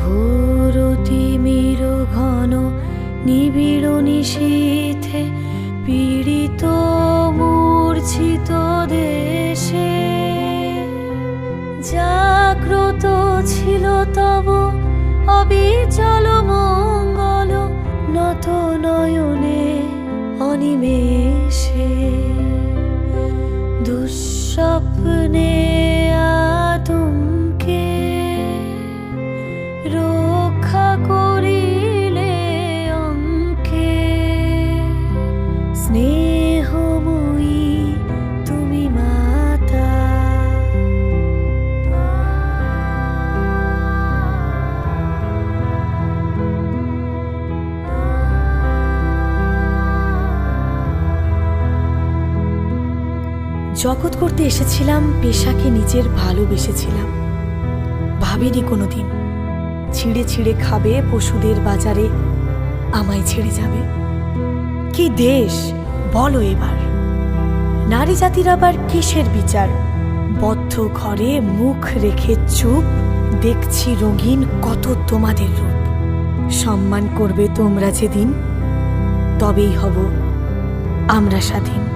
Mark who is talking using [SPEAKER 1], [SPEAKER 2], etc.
[SPEAKER 1] ঘোরতিমির ঘন নিবিড় নিশীথে পীড়িত মূর্ছিত দেশে। জাগ্রত ছিল তব অবিচল মঙ্গল নত নয়নে অনিমেষে। দুঃস্বপ্নে জগৎ করতে এসেছিলাম, পেশাকে নিজের ভালোবেসেছিলাম। ভাবিনি কোনোদিন, ছিঁড়ে ছিঁড়ে খাবে পশুদের বাজারে, আমায় ছেড়ে যাবে। কি দেশ, বলো এবার। নারী জাতির আবার কিসের বিচার? বদ্ধ ঘরে মুখ রেখে চুপ, দেখছি রঙিন কত তোমাদের রূপ। সম্মান করবে তোমরা যেদিন, তবেই হব আমরা স্বাধীন।